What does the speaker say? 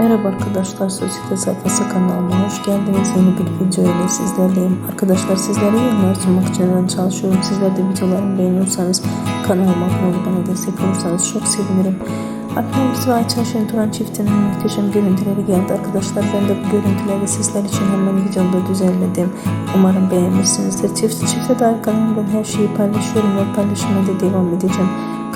Merhaba arkadaşlar, Sosyete Sayfası kanalıma hoş geldiniz. Yeni bir video ile sizlerleyim. Arkadaşlar sizlere yayınlar sunmak için çalışıyorum. Sizler de videolarımı beğeniyorsanız kanalıma abone olup bana destek olursanız çok sevinirim. Akdeniz ve Ayça Şenturan çiftinin muhteşem görüntüleri geldi arkadaşlar. Ben de bu görüntüleri sizler için hemen videomda düzenledim. Umarım beğenmişsinizdir. Çift çifte dair kanalımdan her şeyi paylaşıyorum ve paylaşmaya da devam edeceğim.